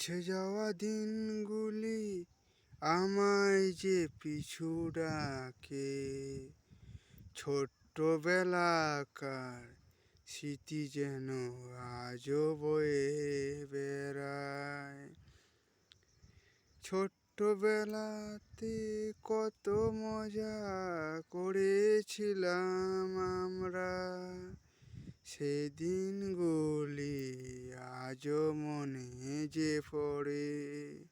মুছে যাওয়া দিনগুলি আমায় যে পিছু ডাকে। ছোট্টবেলাকার স্মৃতি যেন আজও বয়ে বেড়ায়। ছোট্টবেলাতে কত মজা করেছিলাম আমরা। সেদিনগুলি আজও মনে যে পড়ে।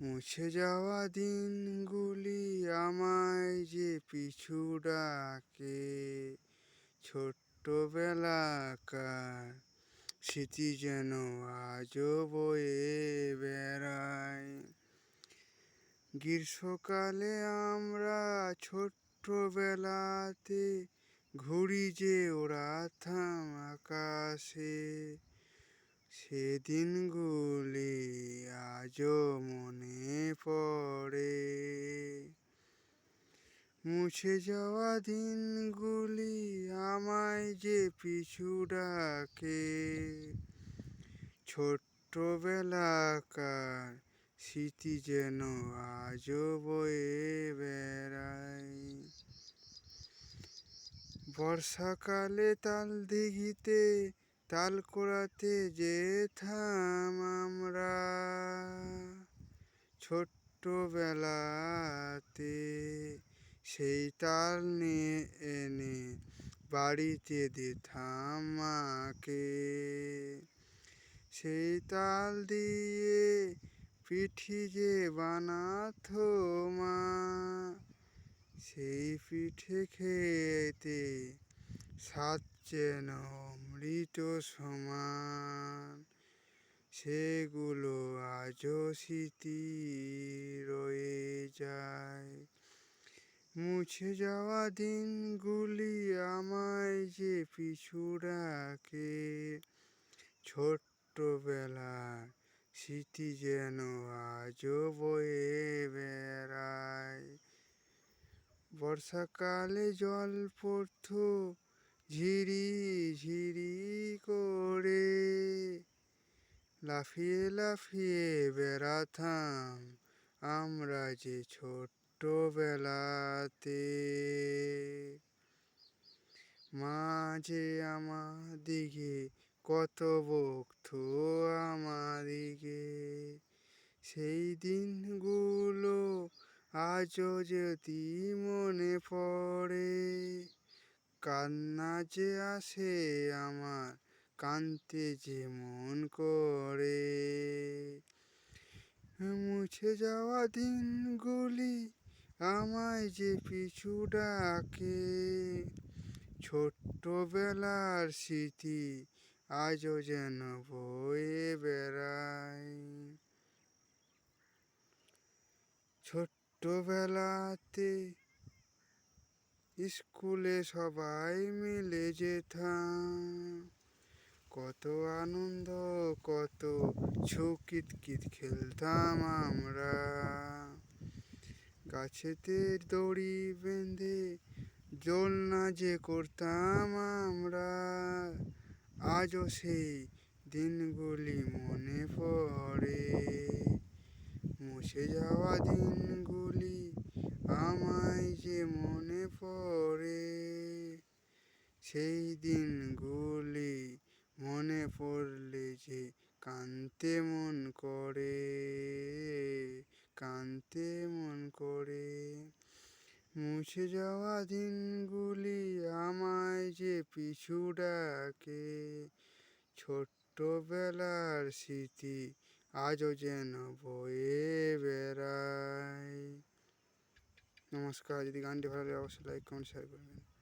মুছে যাওয়া দিনগুলি আমায় যে পিছু ডাকে। ছোট্টবেলাকার স্মৃতি যেন আজও বয়ে বেড়ায়। গ্রীষ্মকালে আমরা ছোট্টবেলাতে ঘুড়ি যে ওরা থাম আকাশে। সেদিনগুলি আজও মনে পড়ে। মুছে যাওয়া দিনগুলি আমায় যে পিছু ডাকে। ছোট্টবেলাকার স্মৃতি যেন আজও বয়ে বেড়ায়। বর্ষাকালে তাল দিঘিতে তাল কোড়াতে যেতাম আমরা। ছোট্টবেলাতে সেই তাল নিয়ে এনে বাড়িতে দিতাম মাকে। সেই তাল দিয়ে পিঠি যে বানাতো মা, সেই পিঠে খেতে স্বাদ যেন অমৃত সমান, সেগুলো আজও স্মৃতি রয়ে যায়। মুছে যাওয়া দিনগুলি আমায় যে পিছু ডাকে, ছোট্টবেলার স্মৃতি যেন আজও বয়ে বেড়ায়। বর্ষাকালে জল পড়ত ঝিরি ঝিরি করে লাফিয়ে লাফিয়ে বেড়াতাম আমরা যে ছোট্টবেলাতে। মাঝে আমাদিকে কত বকত আমাদিকে সেই দিনগুলো আজও যদি মনে পড়ে। কান্না যে আসে আমার কানতে যে মন করে। মুছে যাওয়া দিনগুলি আমায় যে পিছু ডাকে। ছোট্টবেলার স্মৃতি আজও যেন বয়ে বেড়ায়। ছোট্টবেলাতে স্কুলে সবাই মিলে যেতাম। কত আনন্দ, কত ছুকিতকিত খেলতাম আমরা। গাছেতে দড়ি বেঁধে দোলনা যে করতাম আমরা, আজও সেই দিনগুলি মনে পড়ে। মুছে যাওয়া দিনগুলি আমায় যে মনে পড়ে সেই দিনগুলি মনে পড়লে যে কানতে মন করে কানতে মন করে। মুছে যাওয়া দিনগুলি আমায় যে পিছু ডাকে, ছোট্টবেলার স্মৃতি আজও যেন বয়ে বেড়ায়। নমস্কার, যদি গানটি ভালো লাগে অবশ্যই লাইক কমেন্ট শেয়ার করবেন।